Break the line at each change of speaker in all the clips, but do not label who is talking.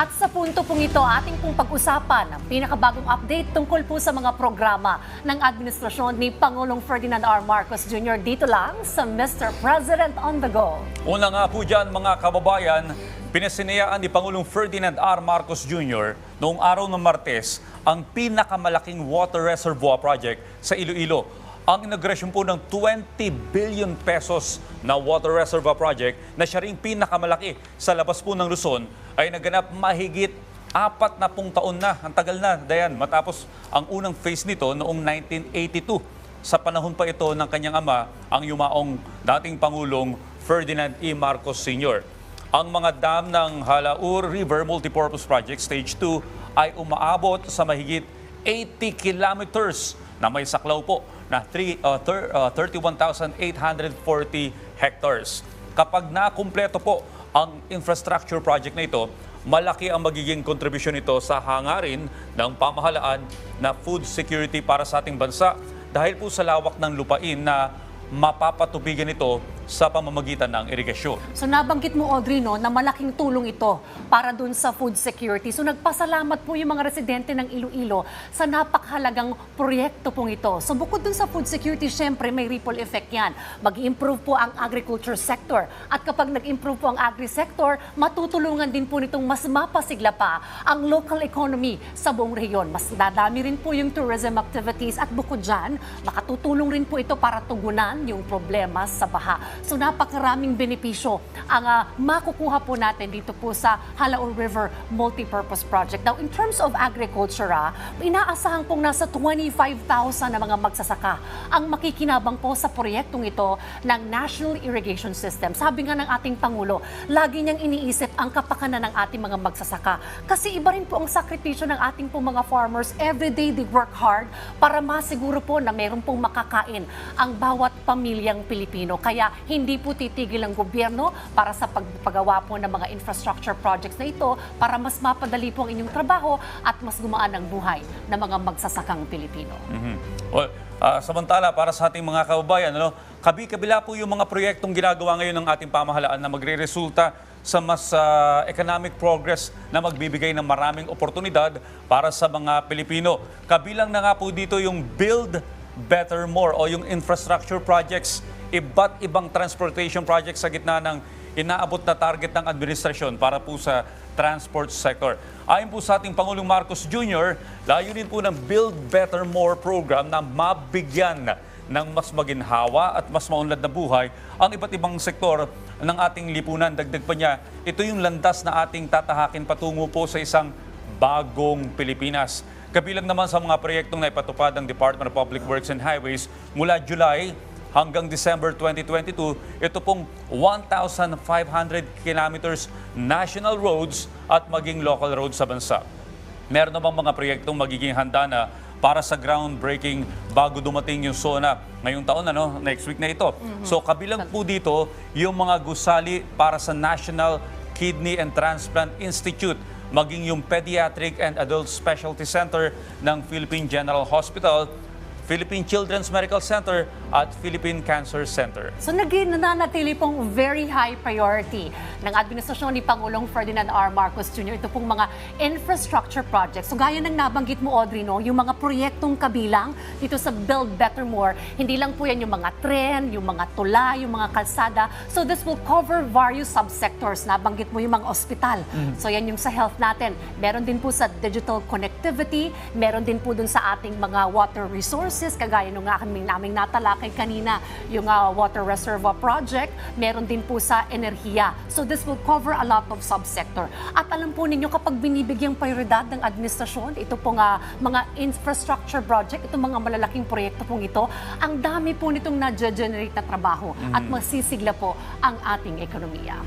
At sa punto pong ito, ating pong pag-usapan ang pinakabagong update tungkol po sa mga programa ng administrasyon ni Pangulong Ferdinand R. Marcos Jr. dito lang sa Mr. President on the Go.
Una nga po dyan mga kababayan, pinasinayaan ni Pangulong Ferdinand R. Marcos Jr. noong araw ng Martes ang pinakamalaking water reservoir project sa Iloilo. Ang inaugurasyon po ng 20 billion pesos na water reservoir project na siya ring pinakamalaki sa labas po ng Luzon ay naganap mahigit apat na pung taon na. Ang tagal na, Dayan, matapos ang unang phase nito noong 1982. Sa panahon pa ito ng kanyang ama, ang yumaong dating Pangulong Ferdinand E. Marcos Sr. Ang mga dam ng Halaur River Multipurpose Project Stage 2 ay umaabot sa mahigit 80 kilometers na may saklaw po na three- uh, thir- uh, 31,840 hectares. Kapag nakumpleto po ang infrastructure project na ito, malaki ang magiging kontribusyon nito sa hangarin ng pamahalaan na food security para sa ating bansa dahil po sa lawak ng lupain na mapapatubigan ito sa pamamagitan ng irigasyon.
So nabanggit mo Audrey no, na malaking tulong ito para dun sa food security. So nagpasalamat po yung mga residente ng Iloilo sa napakahalagang proyekto pong ito. So bukod dun sa food security, syempre may ripple effect yan. Mag-improve po ang agriculture sector. At kapag nag-improve po ang agri-sector, matutulungan din po nitong mas mapasigla pa ang local economy sa buong rehiyon. Mas dadami rin po yung tourism activities at bukod dyan, makatutulong rin po ito para tugunan yung problema sa baha. So napakaraming benepisyo ang ah, makukuha po natin dito po sa Halaur River Multipurpose Project. Now, in terms of agriculture, ah, inaasahan pong nasa 25,000 na mga magsasaka ang makikinabang po sa proyektong ito ng National Irrigation System. Sabi nga ng ating Pangulo, lagi niyang iniisip ang kapakanan ng ating mga magsasaka. Kasi iba rin po ang sakripisyo ng ating pong mga farmers. Every day they work hard para masiguro po na meron pong makakain ang bawat pamilyang Pilipino. Kaya hindi po titigil ang gobyerno para sa pagpagawa po ng mga infrastructure projects na ito para mas mapadali po ang inyong trabaho at mas gumaan ang buhay ng mga magsasakang Pilipino.
Mhm. Well, ah, samantala, para sa ating mga kababayan, ano, kabi-kabila po yung mga proyektong ginagawa ngayon ng ating pamahalaan na magre-resulta sa mas ah, economic progress na magbibigay ng maraming oportunidad para sa mga Pilipino. Kabilang na nga po dito yung Build Better More o yung infrastructure projects, iba't ibang transportation projects sa gitna ng inaabot na target ng administrasyon para po sa transport sector. Ayon po sa ating Pangulong Marcos Jr., layunin po ng Build Better More program na mabigyan ng mas maginhawa at mas maunlad na buhay ang iba't ibang sektor ng ating lipunan. Dagdag pa niya, ito yung landas na ating tatahakin patungo po sa isang bagong Pilipinas. Kabilang naman sa mga proyektong naipatupad ng Department of Public Works and Highways mula July hanggang December 2022, ito pong 1,500 kilometers national roads at maging local roads sa bansa. Meron namang mga proyektong magiging handa na para sa groundbreaking bago dumating yung SONA ngayong taon, ano, next week na ito. So kabilang po dito yung mga gusali para sa National Kidney and Transplant Institute maging yung Pediatric and Adult Specialty Center ng Philippine General Hospital, Philippine Children's Medical Center at Philippine Cancer Center.
So naging nananatili pong very high priority ng administrasyon ni Pangulong Ferdinand R. Marcos Jr. Ito pong mga infrastructure projects. So gaya ng nabanggit mo Audrey, no, yung mga proyektong kabilang dito sa Build Better More, hindi lang po yan yung mga tren, yung mga tula, yung mga kalsada. So this will cover various subsectors. Nabanggit mo yung mga ospital. So yan yung sa health natin. Meron din po sa digital connectivity, meron din po dun sa ating mga water resources, kagaya nung nga kaming naming natalakay kanina, yung ah, water reservoir project, meron din po sa enerhiya. So this will cover a lot of subsector. At alam po ninyo, kapag binibigyang prioridad ng administrasyon, ito pong ah, mga infrastructure project, itong mga malalaking proyekto pong ito, ang dami po nitong na-generate na trabaho at masisigla po ang ating ekonomiya.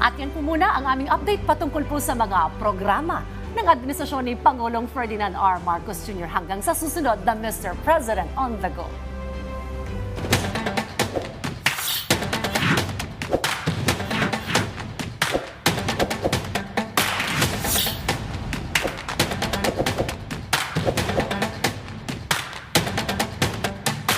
At yan po muna ang aming update patungkol po sa mga programa ng administrasyon ni Pangulong Ferdinand R. Marcos Jr. hanggang sa susunod na Mr. President on the Go.